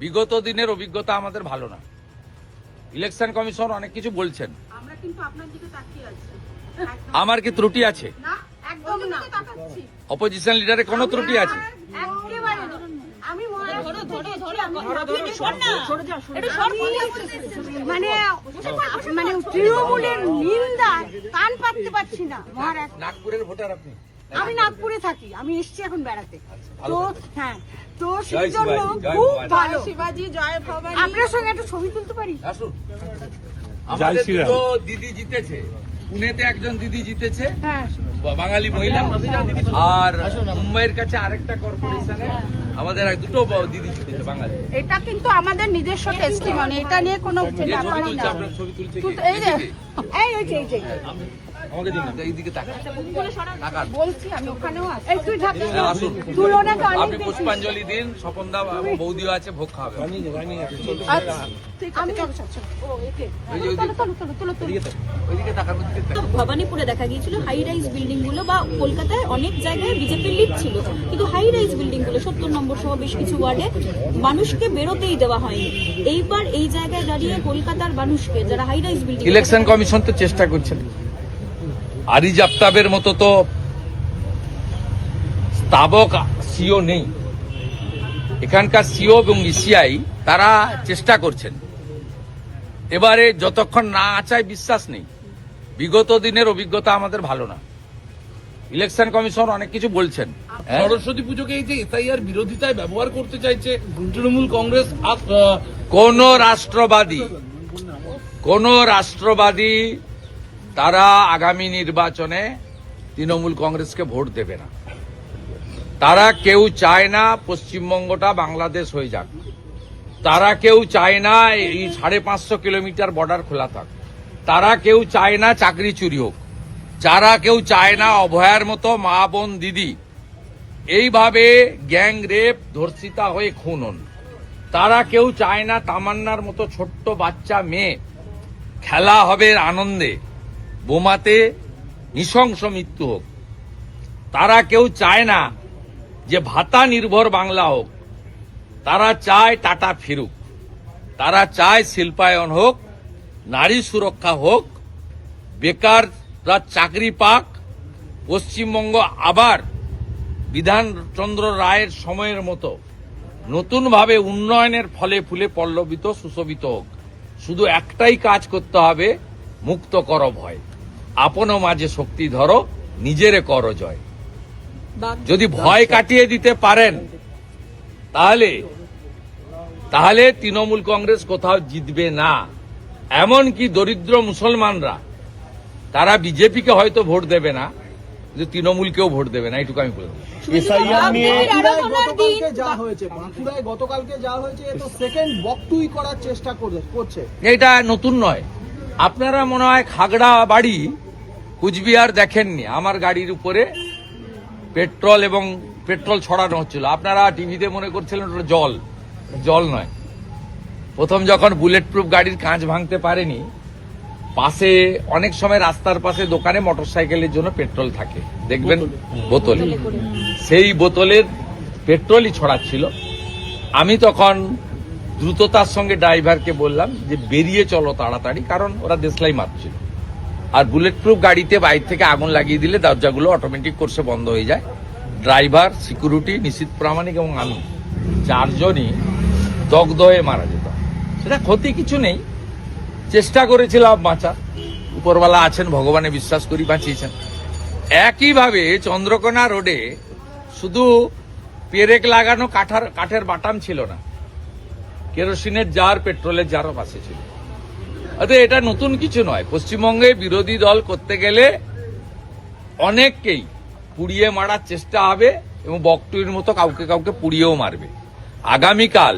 বিগত দিনের অভিজ্ঞতা আমাদের ভালো না ইলেকশন কমিশন অনেক কিছু বলছেন আমরা কিন্তু আপনার দিকে তাকিয়ে আছি আমার কি ত্রুটি আছে না একদম না তাকাচ্ছি অপোজিশন লিডারে কোনো ত্রুটি আছে মানে মানে তৃণমূলের নিন্দায় কান পাততে পারছি না মহারাজ নাগপুরের ভোটার আপনি আমি নাগপুরে থাকি আমি এসছি এখন বেড়াতে। তো হ্যাঁ তো জয় সেই জন্য শিবাজি, জয় খুব ভালো। শিবাজি জয় ভবানী। আপনার সঙ্গে একটা ছবি তুলতে পারি? আসুন। আমাদের দুটো দিদি জিতেছে। পুনেতে একজন দিদি জিতেছে। হ্যাঁ। বাঙালি মহিলা। আর মুম্বাইয়ের কাছে আরেকটা কর্পোরেশনে আমাদের এক দুটো দিদি জিতেছে বাঙালি। এটা কিন্তু আমাদের নিজস্ব টেস্টিমনি এটা নিয়ে কোনো তুলছে না? তো- এই যে এই এই আমাকে দিন না, এইদিকে তাকান। তাকান। বলছি আমি ওখানেও আছি। এই তুই আসুন। আপনি পুষ্পাঞ্জলি দিন স্বপন দা বৌদিও আছে ভোগ খাওয়াবে। আচ্ছা ঠিক আছে চলো চলো চলো। ও একে। ওই যে, ওই যে- চলো চলো চলো চলো চলো ওইদিকে তাকান ওইদিকে তো তাকান। ভবানীপুরে দেখা গিয়েছিল হাই রাইজ বিল্ডিংগুলো বা কলকাতায় অনেক জায়গায় বিজেপির লিড ছিল। কিন্তু হাই রাইজ বিল্ডিংগুলো সত্তর নম্বর সহ বেশ কিছু ওয়ার্ডে মানুষকে বেরোতেই দেওয়া হয়নি। এইবার এই জায়গায় দাঁড়িয়ে কলকাতার মানুষকে যারা high rise building election commission তো চেষ্টা করছেন। আরিজ আফতাবের মতো তো স্তাবক সিও নেই। এখানকার সিও এবং ইসিআই তারা চেষ্টা করছেন। এবারে যতক্ষণ না আচায় বিশ্বাস নেই বিগত দিনের অভিজ্ঞতা আমাদের ভালো না। ইলেকশন কমিশন অনেক কিছু বলছেন। হ্যাঁ? সরস্বতী পুজোকে এই যে এসআইআর বিরোধিতায় ব্যবহার করতে চাইছে তৃণমূল কংগ্রেস কোন রাষ্ট্রবাদী কোন রাষ্ট্রবাদী তারা আগামী নির্বাচনে তৃণমূল কংগ্রেসকে ভোট দেবে না। তারা কেউ চায় না পশ্চিমবঙ্গটা বাংলাদেশ হয়ে যাক। তারা কেউ চায় না এই সাড়ে পাঁচশো কিলোমিটার বর্ডার খোলা থাক। তারা কেউ চায় না চাকরি চুরি হোক। যারা কেউ চায় না অভয়ার মতো মা, বোন, দিদি, এইভাবে গ্যাং রেপ, ধর্ষিতা হয়ে খুন হন। তারা কেউ চায় না তামান্নার মতো ছোট্ট বাচ্চা, মেয়ে, খেলা হবে আনন্দে। বোমাতে নৃশংস মৃত্যু হোক। তারা কেউ চায় না যে ভাতা নির্ভর বাংলা হোক। তারা চায় টাটা ফিরুক। তারা চায় শিল্পায়ন হোক, নারী সুরক্ষা হোক, বেকাররা চাকরি পাক। পশ্চিমবঙ্গ আবার বিধানচন্দ্র রায়ের সময়ের মতো নতুনভাবে উন্নয়নের ফলে ফুলে পল্লবিত, সুশোভিত হোক। শুধু একটাই কাজ করতে হবে মুক্ত কর ভয় আপন মাঝে শক্তি ধরো নিজেরে কর জয়। যদি ভয় কাটিয়ে দিতে পারেন তাহলে তাহলে তৃণমূল কংগ্রেস কোথাও জিতবে না। এমনকি দরিদ্র মুসলমানরা তারা বিজেপিকে হয়তো ভোট দেবে না কিন্তু তৃণমূলকেও ভোট দেবে না এটুকু আমি বলে দিই। এসআইআর নিয়ে আরাধনার দিন গতকালকে যা হয়েছে বাঁকুড়ায় গতকালকে যা হয়েছে এ তো সেকেন্ড বকটুই করার চেষ্টা করে- করছে। এটা নতুন নয়। আপনারা মনে হয় খাগড়া বাড়ি কুচবিহার দেখেননি আমার গাড়ির উপরে পেট্রোল এবং পেট্রোল ছড়ানো হচ্ছিল। আপনারা টিভিতে মনে করছিলেন ওটা জল জল নয়। প্রথম যখন বুলেট প্রুফ গাড়ির কাঁচ ভাঙতে পারেনি পাশে অনেক সময় রাস্তার পাশে দোকানে মোটরসাইকেলের জন্য পেট্রোল থাকে। দেখবেন বোতলে। সেই বোতলের পেট্রোলই ছড়াচ্ছিল। আমি তখন দ্রুততার সঙ্গে ড্রাইভারকে বললাম যে বেরিয়ে চলো তাড়াতাড়ি কারণ ওরা দেশলাই মারছিল। আর বুলেট প্রুফ গাড়িতে বাইর থেকে আগুন লাগিয়ে দিলে দরজাগুলো অটোমেটিক কোর্সে বন্ধ হয়ে যায়। ড্রাইভার সিকিউরিটি নিশ্চিত প্রামাণিক এবং আমি, চারজনই দগ্ধ হয়ে মারা যেত। সেটা ক্ষতি কিছু নেই। চেষ্টা করেছিলাম বাঁচা উপরওয়ালা আছেন, ভগবানে বিশ্বাস করি বাঁচিয়েছেন। একইভাবে চন্দ্রকোনা রোডে শুধু পেরেক লাগানো কাঠার কাঠের বাটাম ছিল না। কেরোসিনের জার, পেট্রোলের জারও পাশে ছিল। অতএব এটা নতুন কিছু নয়। পশ্চিমবঙ্গে বিরোধী দল করতে গেলে অনেককেই পুড়িয়ে মারার চেষ্টা হবে এবং বকটুইর মতো কাউকে কাউকে পুড়িয়েও মারবে। আগামীকাল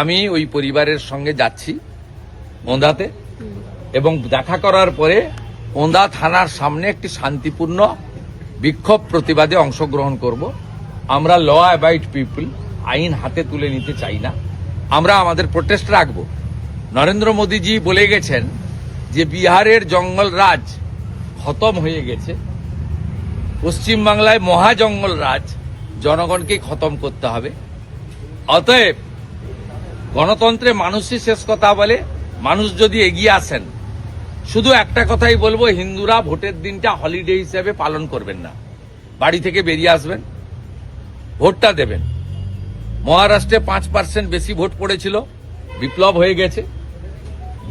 আমি ওই পরিবারের সঙ্গে যাচ্ছি ওঁদাতে এবং দেখা করার পরে ওঁদা থানার সামনে একটি শান্তিপূর্ণ বিক্ষোভ প্রতিবাদে অংশগ্রহণ করব। আমরা ল অ্যাবাইড পিপল আইন হাতে তুলে নিতে চাই না। আমরা আমাদের প্রোটেস্ট রাখব। নরেন্দ্র মোদীজি বলে গেছেন যে বিহারের জঙ্গল রাজ খতম হয়ে গেছে। পশ্চিমবাংলায় মহা জঙ্গল রাজ জনগণকে খতম করতে হবে। অতএব গণতন্ত্রে মানুষই শেষ কথা বলে, মানুষ যদি এগিয়ে আসেন, শুধু একটা কথাই বলব, হিন্দুরা ভোটের দিনটা হলিডে হিসেবে পালন করবেন না। বাড়ি থেকে বেরিয়ে আসবেন, ভোটটা দেবেন। মহারাষ্ট্রে পাঁচ পার্সেন্ট বেশি ভোট পড়েছিল, বিপ্লব হয়ে গেছে।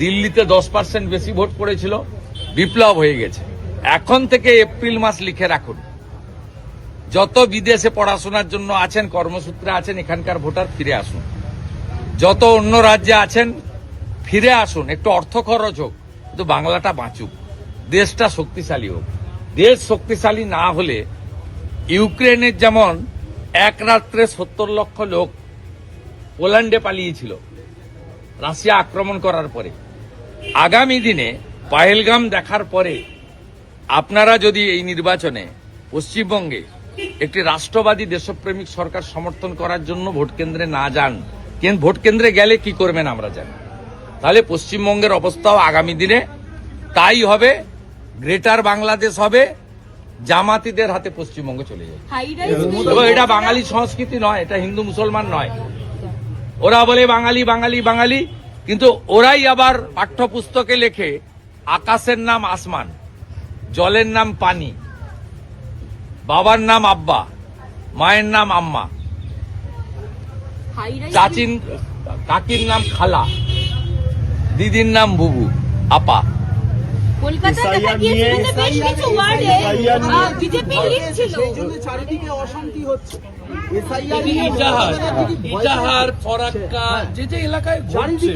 দিল্লিতে দশ পার্সেন্ট বেশি ভোট পড়েছিল, বিপ্লব হয়ে গেছে। এখন থেকে এপ্রিল মাস লিখে রাখুন। যত বিদেশে পড়াশোনার জন্য আছেন, কর্মসূত্রে আছেন, এখানকার ভোটার ফিরে আসুন। যত অন্য রাজ্যে আছেন, ফিরে আসুন। একটু অর্থ খরচ হোক, কিন্তু বাংলাটা বাঁচুক। দেশটা শক্তিশালী হোক। দেশ শক্তিশালী না হলে ইউক্রেনের যেমন এক রাত্রে সত্তর লক্ষ লোক পোল্যান্ডে পালিয়েছিল, রাশিয়া আক্রমণ করার পরে। আগামী দিনে পাহেলগাম দেখার পরে আপনারা যদি এই নির্বাচনে পশ্চিমবঙ্গে একটি রাষ্ট্রবাদী দেশপ্রেমিক সরকার সমর্থন করার জন্য ভোট কেন্দ্রে না যান ভোট কেন্দ্রে গেলে কি করবেন আমরা জানি। তাহলে পশ্চিমবঙ্গের অবস্থাও আগামী দিনে তাই হবে, গ্রেটার বাংলাদেশ হবে, জামাতিদের হাতে পশ্চিমবঙ্গ চলে যাবে। এটা বাঙালি সংস্কৃতি নয়, এটা হিন্দু মুসলমান নয়। ওরা বলে বাঙালি বাঙালি বাঙালি কিন্তু ওরাই আবার পাঠ্যপুস্তকে লেখে আকাশের নাম আসমান জলের নাম পানি বাবার নাম আব্বা মায়ের নাম আম্মা চাচিন কাকির নাম খালা দিদির নাম বুবু আপা।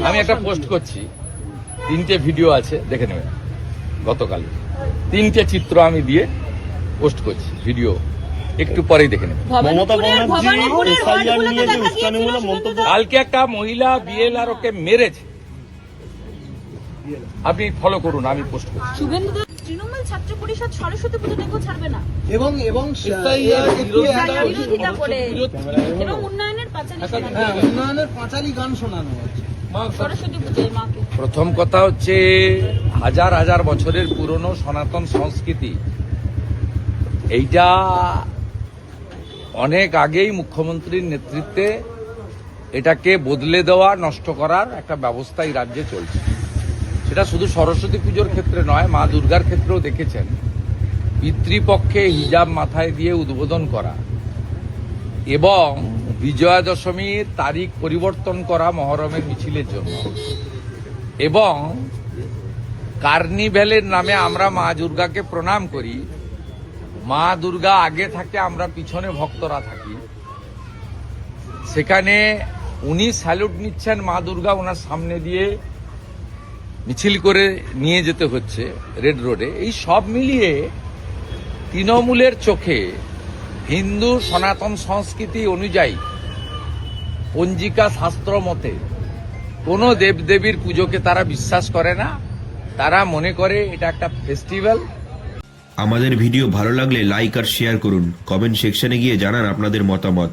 আমি একটা পোস্ট করছি। তিনটে ভিডিও আছে দেখে নেবেন। গতকাল। তিনটে চিত্র আমি দিয়ে পোস্ট করছি ভিডিও একটু পরেই দেখে নেবেন। কালকে একটা মহিলা বিএলআর ওকে মেরেছে। আপনি ফলো করুন আমি পোস্ট করছি। শুভেন্দু তৃণমূল ছাত্র পরিষদ সরস্বতী পুজো দেখো ছাড়বে না। এবং এবং বিরোধিতা করে এবং উন্নয়নের পাঁচালী হ্যাঁ উন্নয়নের পাঁচালি গান শোনানো সরস্বতী পুজোয় মাকে। প্রথম কথা হচ্ছে হাজার হাজার বছরের পুরনো সনাতন সংস্কৃতি। এইটা অনেক আগেই মুখ্যমন্ত্রীর নেতৃত্বে এটাকে বদলে দেওয়া নষ্ট করার একটা ব্যবস্থা এই রাজ্যে চলছে। সেটা শুধু সরস্বতী পুজোর ক্ষেত্রে নয়, মা দুর্গার ক্ষেত্রেও দেখেছেন। পিতৃপক্ষে হিজাব মাথায় দিয়ে উদ্বোধন করা এবং বিজয়া দশমীর তারিখ পরিবর্তন করা মহরমের মিছিলের জন্য। এবং কার্নিভ্যালের নামে আমরা মা দুর্গাকে প্রণাম করি। মা দুর্গা আগে থাকে, আমরা পিছনে ভক্তরা থাকি। সেখানে উনি স্যালুট নিচ্ছেন মা দুর্গা ওনার সামনে দিয়ে মিছিল করে নিয়ে যেতে হচ্ছে রেড রোডে। এই সব মিলিয়ে তৃণমূলের চোখে হিন্দু সনাতন সংস্কৃতি অনুযায়ী পঞ্জিকা শাস্ত্র মতে কোনো দেবদেবীর পুজোকে তারা বিশ্বাস করে না। তারা মনে করে এটা একটা ফেস্টিভ্যাল আমাদের ভিডিও ভালো লাগলে লাইক আর শেয়ার করুন। কমেন্ট সেকশনে গিয়ে জানান আপনাদের মতামত।